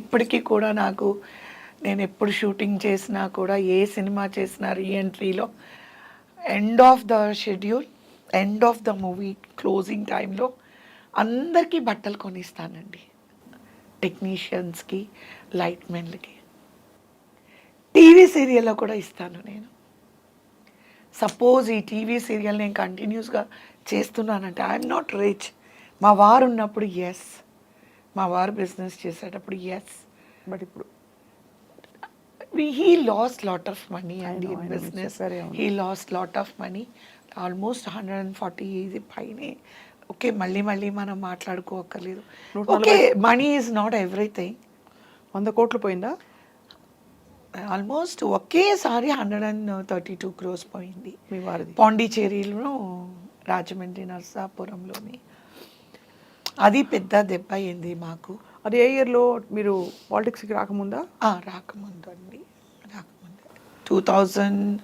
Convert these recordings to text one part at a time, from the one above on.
ఇప్పటికీ కూడా నాకు నేను ఎప్పుడు షూటింగ్ చేసినా కూడా ఏ సినిమా చేసినా రీఎంట్రీలో end of the schedule end of the movie closing టైంలో అందరికీ బట్టలు కొనిస్తానండి. టెక్నీషియన్స్కి లైట్ మెన్లకి టీవీ సీరియల్లో కూడా ఇస్తాను నేను. సపోజ్ ఈ టీవీ సీరియల్ నేను కంటిన్యూస్గా చేస్తున్నానంటే ఐఎమ్ నాట్ రిచ్ మా వారు ఉన్నప్పుడు ఎస్ మా వారు బిజినెస్ చేసేటప్పుడు ఎస్ బట్ ఇప్పుడు he lost lot of money and in business. He lost lot of money almost hundred and forty ఇది పైనే. ఓకే మళ్ళీ మళ్ళీ మనం మాట్లాడుకోకర్లేదు okay money is not everything వంద కోట్లు పోయిందా? ఆల్మోస్ట్ ఒకేసారి hundred and thirty two crores పోయింది. మీ వారిది. పాండిచేరిలో రాజమండ్రి నర్సాపురంలోని. అది పెద్ద దెబ్బ అయింది మాకు. అది ఏ ఇయర్లో మీరు పాలిటిక్స్కి రాకముందా? రాకముందు అండి. రాకముందు. Two thousand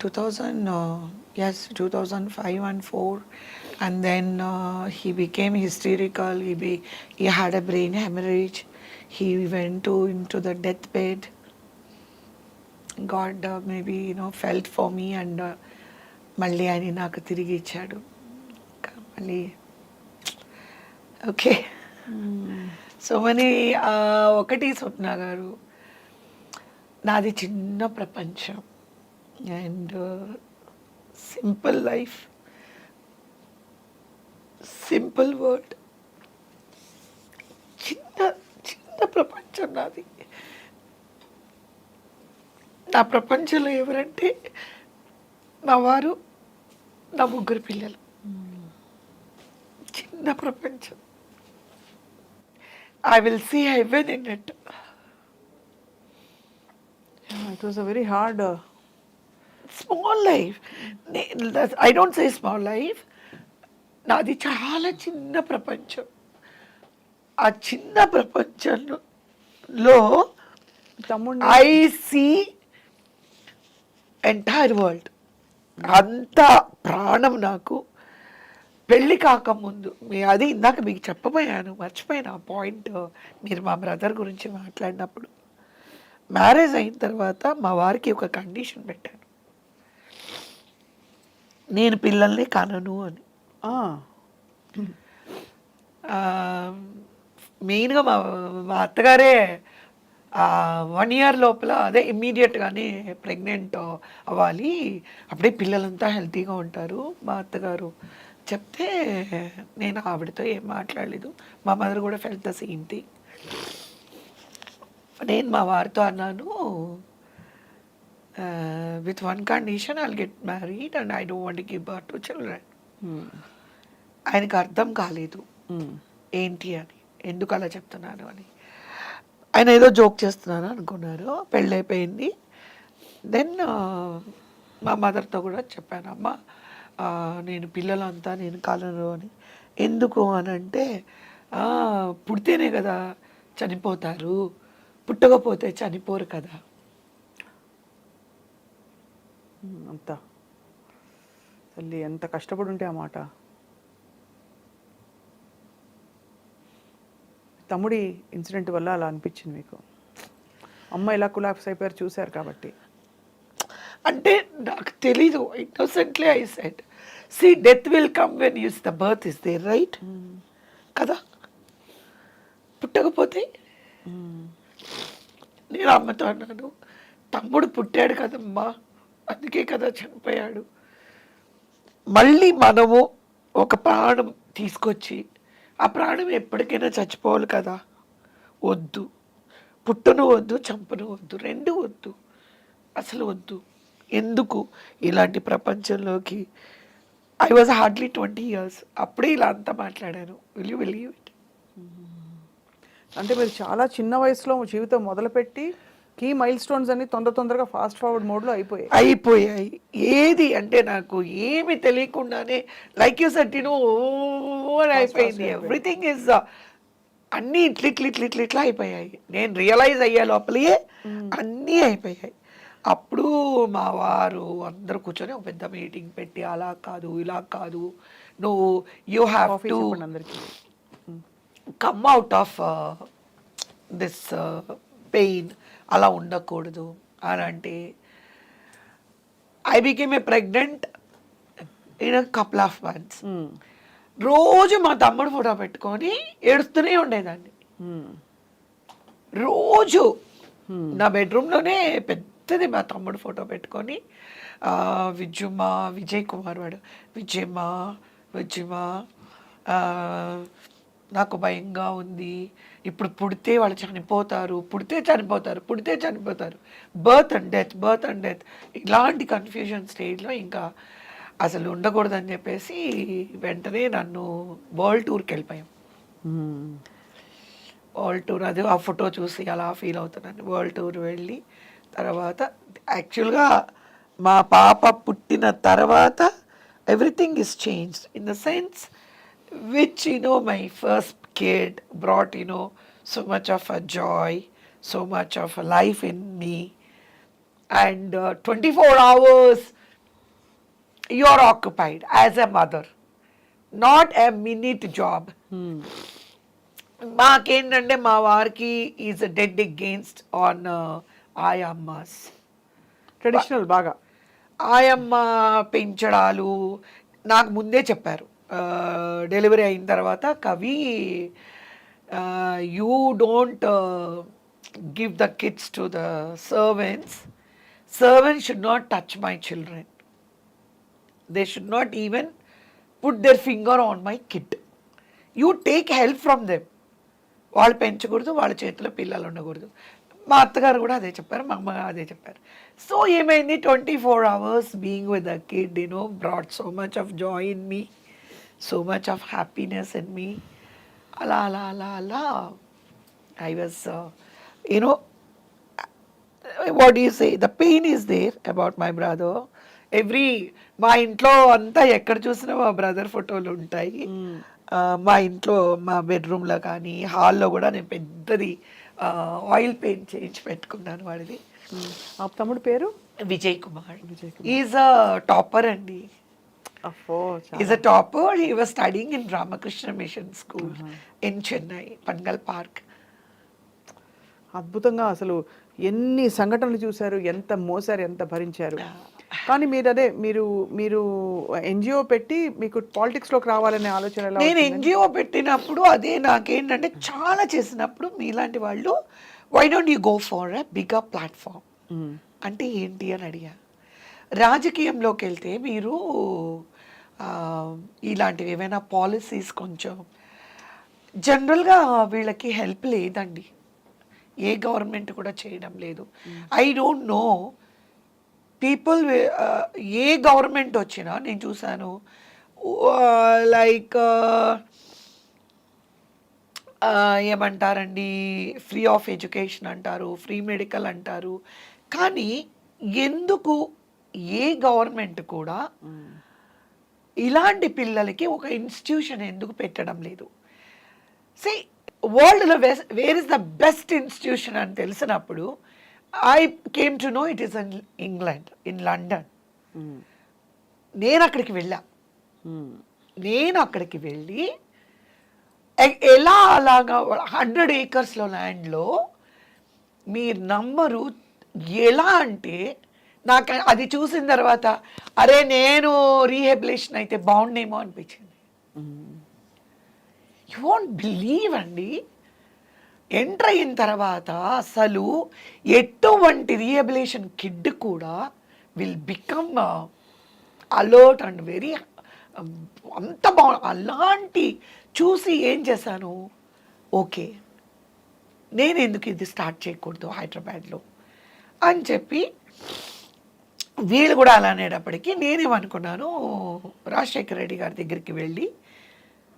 two thousand yes two thousand five and four. And then he became hysterical. He be he had a brain haemorrhage. He went to in to the death bed. God maybe you know felt for me and మళ్ళీ ఆయన నాకు తిరిగి ఇచ్చాడు. మళ్ళీ okay. So money ఒకటి స్వప్న గారు. నాది చిన్న ప్రపంచం. And simple life. Simple world చిన్న చిన్న ప్రపంచం నాది. నా ప్రపంచంలో ఎవరంటే నా వారు నా ముగ్గురు పిల్లలు. చిన్న ప్రపంచం. I will see heaven in it it was a very hard small life I don't say small life నాది చాలా చిన్న ప్రపంచం. ఆ చిన్న ప్రపంచంలో తమ్ముడిని ఐ సీ ఎంటైర్ వరల్డ్ అంత ప్రాణం నాకు. పెళ్ళి కాకముందు మీ అది ఇందాక మీకు చెప్పబోయాను మర్చిపోయాను ఆ పాయింట్ మీరు మా బ్రదర్ గురించి మాట్లాడినప్పుడు. మ్యారేజ్ అయిన తర్వాత మా వారికి ఒక కండిషన్ పెట్టాను. నేను పిల్లల్ని కనను అని. మెయిన్గా మా మా అత్తగారే వన్ ఇయర్ లోపల అదే ఇమ్మీడియట్గానే ప్రెగ్నెంట్ అవ్వాలి. అప్పుడే పిల్లలంతా హెల్తీగా ఉంటారు మా అత్తగారు. చెప్తే నేను ఆవిడతో ఏం మాట్లాడలేదు. మా మదర్ కూడా ఫెల్ట్ ద సేమ్ థింగ్ నేను మా వారితో అన్నాను with one condition I'll get married and I don't want give birth to children. ఆయనకు అర్థం కాలేదు. మ్మ్. ఏంటి అని? ఎందుకు అలా చెప్తున్నాను అని? ఆయన ఏదో జోక్ చేస్తున్నాను అనుకున్నారు. పెళ్ళైపోయింది. దెన్ మా మదర్తో కూడా చెప్పాను అమ్మ నేను పిల్లలంతా నేను కాలను అని. ఎందుకు అని అంటే పుడితేనే కదా చనిపోతారు. పుట్టకపోతే చనిపోరు కదా. అంతా అంత. తల్లి ఎంత కష్టపడి ఉంటే ఆ మాట. తమ్ముడి ఇన్సిడెంట్ వల్ల అలా అనిపించింది మీకు. అమ్మ ఇలా కులాప్స్ అయిపోయారు చూశారు కాబట్టి. అంటే నాకు తెలీదు innocently I said see death will come when use the birth is there right కదా? పుట్టకపోతే? నేను అమ్మతో అన్నాను తమ్ముడు పుట్టాడు కదమ్మా అందుకే కదా చనిపోయాడు. మళ్ళీ మనము ఒక ప్రాణం తీసుకొచ్చి ఆ ప్రాణం ఎప్పటికైనా చచ్చిపోవాలి కదా? వద్దు. పుట్టును వద్దు చంపను వద్దు రెండు వద్దు. అసలు వద్దు. ఎందుకు ఇలాంటి ప్రపంచంలోకి? I was hardly twenty years అప్పుడే ఇలా అంతా మాట్లాడాను. విల్ యూ బిలీవ్ ఇట్ అంటే మీరు చాలా చిన్న వయసులో జీవితం మొదలుపెట్టి కీ మైల్ స్టోన్స్ అన్ని తొందర తొందరగా ఫాస్ట్ ఫార్వర్డ్ మోడ్లో అయిపోయాయి. అయిపోయాయి. ఏది అంటే నాకు ఏమి తెలియకుండానే లైక్ యూ సెట్ నో అని అయిపోయింది ఎవ్రీథింగ్ ఇస్ అన్నీ ఇట్ల ఇట్ల ఇట్ల ఇట్ల ఇట్లా అయిపోయాయి. నేను రియలైజ్ అయ్యే లోపలే అన్నీ అయిపోయాయి. అప్పుడు మా వారు అందరూ కూర్చొని ఒక పెద్ద మీటింగ్ పెట్టి అలా కాదు ఇలా కాదు నువ్వు you have to come out of this pain అలా ఉండకూడదు అని అంటే I became a pregnant in couple of months. రోజు మా తమ్ముడు ఫోటో పెట్టుకొని ఏడుస్తూనే ఉండేదాన్ని. రోజు నా బెడ్రూమ్లోనే పెద్దది మా తమ్ముడు ఫోటో పెట్టుకొని ఆ, విజయమ్మ విజయ్ కుమార్ వాడు. విజయమ్మ విజయమ్మ నాకు భయంగా ఉంది. ఇప్పుడు పుడితే వాళ్ళు చనిపోతారు పుడితే చనిపోతారు పుడితే చనిపోతారు. Birth and death birth and death ఇలాంటి కన్ఫ్యూజన్ స్టేజ్లో ఇంకా అసలు ఉండకూడదని చెప్పేసి వెంటనే నన్ను వరల్డ్ టూర్కి వెళ్ళిపోయాం. వరల్డ్ టూర్ అది ఆ ఫోటో చూసి అలా ఫీల్ అవుతున్నాను వరల్డ్ టూర్ వెళ్ళి తర్వాత యాక్చువల్గా మా పాప పుట్టిన తర్వాత everything is change in the sense which you know my first kid brat you know so much of a joy so much of a life in me and twenty four hours you are occupied as a mother, not a minute job. Hmm. మాకేంటంటే మా వారికి is dead against on ఆయమ్మస్. Traditional బాగా. ఆయమ్మ పెంచడాలు నాకు ముందే చెప్పారు. Delivery అయిన తర్వాత కవి you don't give the kids to the servants servants should not touch my children they should not even put their finger on my kid you take help from them వాళ్ళు పెంచకూడదు వాళ్ళ చేతిలో పిల్లలు ఉండకూడదు. మా అత్తగారు కూడా అదే చెప్పారు మా అమ్మ అదే చెప్పారు. సో ఏమైంది? Twenty four hours being with a kid you know brat so much of joy in me so much of happiness in me అలా అలా అలా అలా I was you know what you say the pain is there about my brother every మా ఇంట్లో అంతా ఎక్కడ చూసినా మా బ్రదర్ ఫోటోలు ఉంటాయి. ఆ, మా ఇంట్లో మా బెడ్రూమ్లో కానీ హాల్లో కూడా నేను పెద్దది ఆయిల్ పెయింట్ చేయించి పెట్టుకున్నాను వాడిది. ఆ తమ్ముడు పేరు? Vijay Kumar. Is a topper అండి. Is a topper he was studying in Ramakrishna Mission school in Chennai Panagal park అద్భుతంగా అసలు ఎన్ని సంఘటనలు చూశారు ఎంత మోసారు ఎంత భరించారు. కానీ మీరు అదే మీరు మీరు ఎన్జిఓ పెట్టి మీకు పాలిటిక్స్లోకి రావాలనే ఆలోచన నేను? ఎన్జిఓ పెట్టినప్పుడు అదే నాకేంటంటే చాలా చేసినప్పుడు మీలాంటి వాళ్ళు why don't you go for a bigger platform. అంటే ఏంటి అని అడిగా. రాజకీయంలోకి వెళ్తే మీరు ఇలాంటివి ఏమైనా పాలసీస్ కొంచెం జనరల్గా వీళ్ళకి హెల్ప్ లేదండి. ఏ గవర్నమెంట్ కూడా చేయడం లేదు. I don't know people A government వచ్చినా నేను చూశాను లైక్ ఏమంటారండి ఫ్రీ ఆఫ్ ఎడ్యుకేషన్ అంటారు ఫ్రీ మెడికల్ అంటారు కానీ ఎందుకు ఏ గవర్నమెంట్ కూడా. ఇలాంటి పిల్లలకి ఒక ఇన్స్టిట్యూషన్ ఎందుకు పెట్టడం లేదు సి వరల్డ్లో where is the best institution అని తెలిసినప్పుడు I came to know it is in England in London. నేను అక్కడికి వెళ్ళా మ్మ్. నేను అక్కడికి వెళ్ళి ఎలా అలాగా హండ్రెడ్ ఏకర్స్లో ల్యాండ్లో మీరు నమ్మరు ఎలా అంటే నాకు అది చూసిన తర్వాత అరే నేను రీహెబిలేషన్ అయితే బాగుండేమో అనిపించింది మ్మ్. యూ వాంట్ బిలీవ్ అండి ఎంటర్ అయిన తర్వాత అసలు ఎటువంటి రీహబిలేషన్ కిడ్ కూడా will become alert and very అంత బాగు అలాంటి చూసి ఏం చేశాను? ఓకే నేను ఎందుకు ఇది స్టార్ట్ చేయకూడదు హైదరాబాద్లో? అని చెప్పి వీళ్ళు కూడా అలా అనేటప్పటికీ నేనేమనుకున్నాను రాజశేఖర రెడ్డి గారి దగ్గరికి వెళ్ళి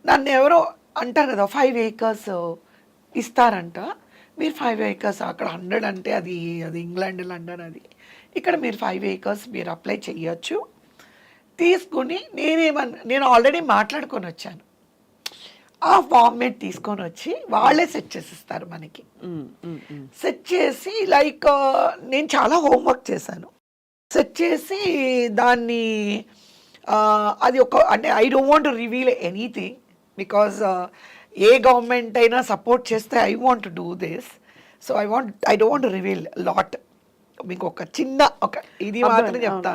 నన్ను ఎవరో అంటారు కదా ఫైవ్ ఏకర్స్ ఇస్తారంట. మీరు ఫైవ్ ఏకర్స్ అక్కడ హండ్రెడ్ అంటే అది అది ఇంగ్లాండ్ లండన్ అది. ఇక్కడ మీరు ఫైవ్ ఏకర్స్ మీరు అప్లై చేయొచ్చు. తీసుకుని నేనేమన్ నేను ఆల్రెడీ మాట్లాడుకొని వచ్చాను. ఆ ఫార్మేట్ తీసుకొని వచ్చి వాళ్ళే సెట్ చేసిస్తారు మనకి. సెట్ చేసి లైక్ నేను చాలా హోంవర్క్ చేశాను. సెట్ చేసి దాన్ని ఆ, అది ఒక అంటే I don't want reveal anything because A government అయినా సపోర్ట్ చేస్తే I want do this so I want I don't reveal lot మీకు ఒక చిన్న ఒక ఇది మాత్రం చెప్తాను.